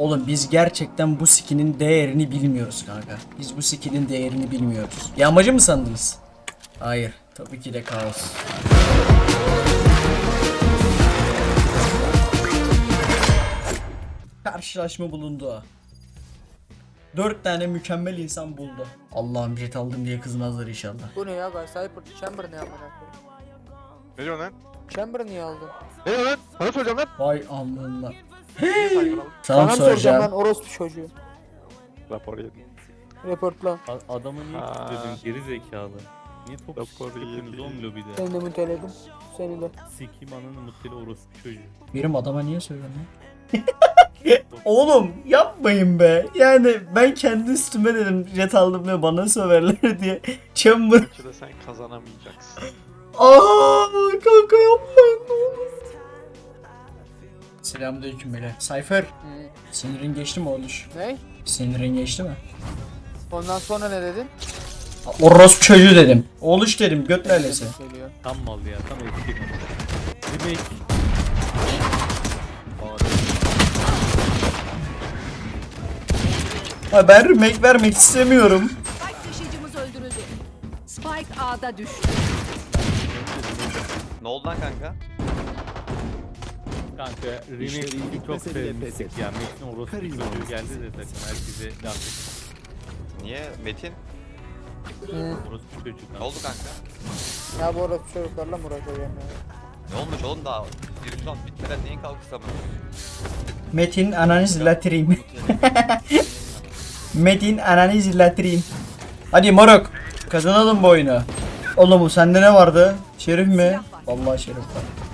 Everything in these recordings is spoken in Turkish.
Oğlum biz gerçekten bu skinin değerini bilmiyoruz kanka. Biz bu skinin değerini bilmiyoruz. Yağmacı mı sandınız? Hayır. Tabii ki de kaos. Karşılaşma bulundu. Dört tane mükemmel insan buldu. Allah'ım jet aldım diye kızmazlar inşallah. Bu ne ya Guy? Cypher Chamber ne amına koyayım? Ne diyorsun lan? Chamber niye aldın? Ne diyorsun lan? Sana soracağım lan. Vay amına. Aldın? Sana mı soracağım lan soracağım? orospu çocuğu. Rapor yedim. Reportla. A- Adamı niye Aa. kilitledin geri zekalı? Niye top Rapor yapıyorsunuz yedi. oğlum lobide? Seni de müteledim. Seni de. Sikim ananı mutlu orospu çocuğu. Benim adama niye söylüyorsun lan? Oğlum yapmayın be. Yani ben kendi üstüme dedim jet aldım ve bana söverler diye. Chamber. De sen kazanamayacaksın. Aa kanka yapmayın ne olur. Selamünaleyküm beyler. Cypher. Hı. Sinirin geçti mi oğluş? Ne? Sinirin geçti mi? Ondan sonra ne dedin? Orospu çocuğu dedim. Oğluş dedim göt. Geliyor. Tam mal ya tam eski mal. Remake. Ha ben remake vermek istemiyorum. Spike taşıyıcımız öldürüldü. Spike A'da düştü. Ne oldu lan kanka? Kanka remake çok sevmiştik ya. Metin orospu çocuğu geldi de takım herkese laf etti. Niye? Metin? Hı. Orospu çocuğu Ne kanka. oldu kanka? Ya bu orospu çocuklarla mı ya? Ne olmuş oğlum daha? Birinci round bitmeden neyin kalkışsa mı? Metin ananı latriyim. Metin ananı latriyim. Hadi moruk. Kazanalım bu oyunu. Oğlum bu sende ne vardı? Şerif mi? Vallahi şerif var.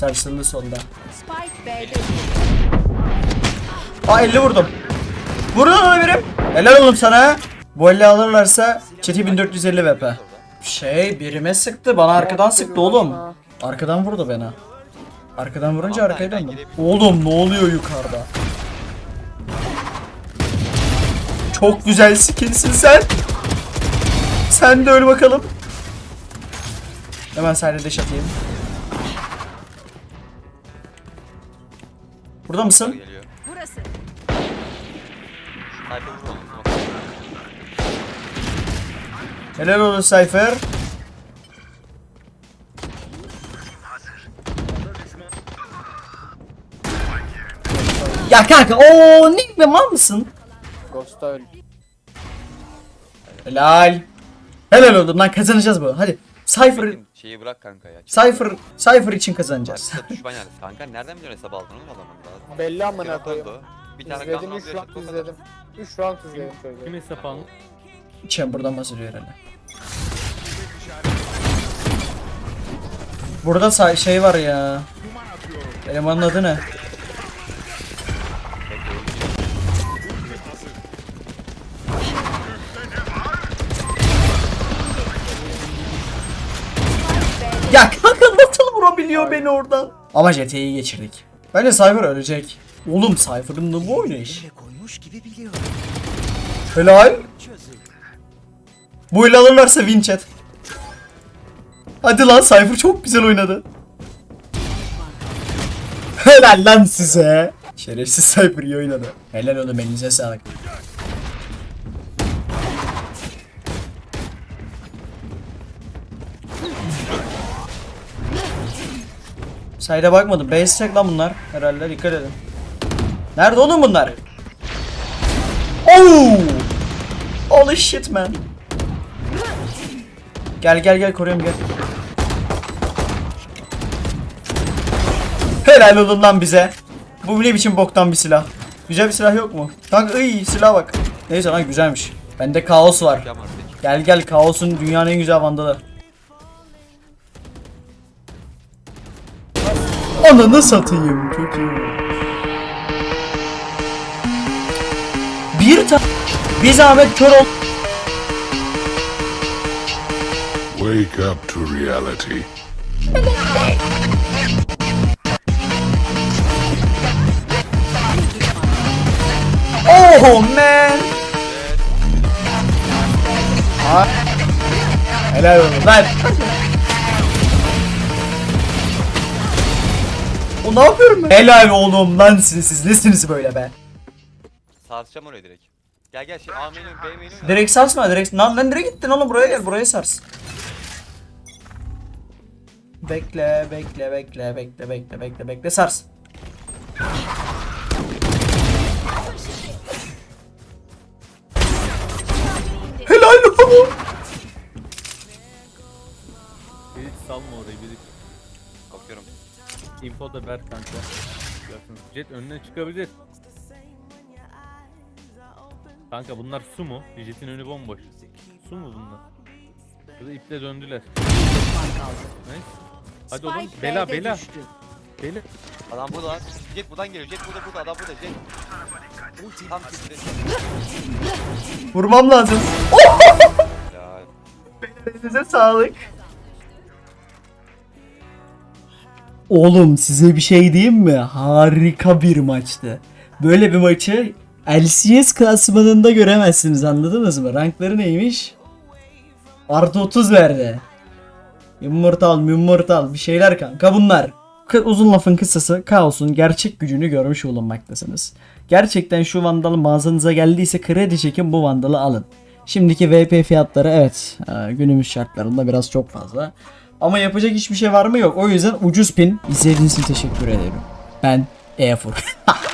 Sarsıldı B'de Aa 50 vurdum. Vurdun onu birim. Helal oğlum sana. Bu 50 alırlarsa çeti 1450 VP. Şey birime sıktı bana arkadan sıktı oğlum. Arkadan vurdu bana. Arkadan vurunca arkaya döndüm. Oğlum ne oluyor yukarıda? Çok güzel skinsin sen. Sen de öl bakalım. Hemen sahne deş Burada mısın? Geliyor. burası. Sniper vur oğlum. Helal olsun Cypher. Ya kanka o ne be mal mısın? Ghost'a öl. Helal. Helal oldu lan kazanacağız bu. Hadi. Cypher Metin, Şeyi bırak kanka ya. Cypher Cypher için kazanacağız. Düşman yani. Kanka nereden biliyorsun hesabı aldın oğlum adamın daha? Belli amına koyayım. da o. Bir tane İzledim kanal 3 alıyor, round o kadar. izledim. 3 round izledim çocuğu. Kim hesap almış? Chamber'dan bahsediyor herhalde. Burada sa- şey var ya. Elemanın adı ne? Vurabiliyor beni oradan? Ama JT'yi geçirdik. Bence Cypher ölecek. Oğlum Cypher'ın da bu oynayış. Helal. Bu ile alırlarsa win chat. Hadi lan Cypher çok güzel oynadı. Helal lan size. Şerefsiz Cypher iyi oynadı. Helal oğlum elinize sağlık. Sayda bakmadım. Base check lan bunlar. Herhalde dikkat edin. Nerede oğlum bunlar? Oh! Holy shit man. Gel gel gel koruyorum gel. Helal olun lan bize. Bu ne biçim boktan bir silah. Güzel bir silah yok mu? Kanka iyi silah bak. Neyse lan güzelmiş. Bende kaos var. Gel gel kaosun dünyanın en güzel vandalı. Ananı satayım çok iyi. Bir ta bir zahmet kör ol. Wake up to reality. Oh man. Ha. Helal olsun lan. O ne yapıyorum ben? Helal oğlum lan siz, siz nesiniz böyle be? Sarsacağım oraya direkt. Gel gel şey A menü B menü. Direkt sarsma direkt. Lan lan nereye gittin oğlum buraya gel buraya sars. Bekle bekle bekle bekle bekle bekle bekle sars. Helal oğlum. Birik salma orayı birik. Bakıyorum. Info da ver kanka. Görsün. Jet önüne çıkabilir. Kanka bunlar su mu? Jet'in önü bomboş. Su mu bunlar? Ya da iple döndüler. Neyse. Hadi oğlum. Spike Bela B'de bela. düştü. Bela. Adam burada. Jet buradan geliyor. Jet burada burada adam burada. Jet. Tam kilitli. Vurmam lazım. Ya Elinize sağlık. Oğlum size bir şey diyeyim mi? Harika bir maçtı. Böyle bir maçı LCS klasmanında göremezsiniz anladınız mı? Rankları neymiş? Artı 30 verdi. Immortal, Immortal bir şeyler kanka bunlar. Uzun lafın kısası kaosun gerçek gücünü görmüş bulunmaktasınız. Gerçekten şu vandalı mağazanıza geldiyse kredi çekin bu vandalı alın. Şimdiki VP fiyatları evet e, günümüz şartlarında biraz çok fazla. Ama yapacak hiçbir şey var mı yok. O yüzden ucuz pin. İzlediğiniz için teşekkür ederim. Ben Eafur.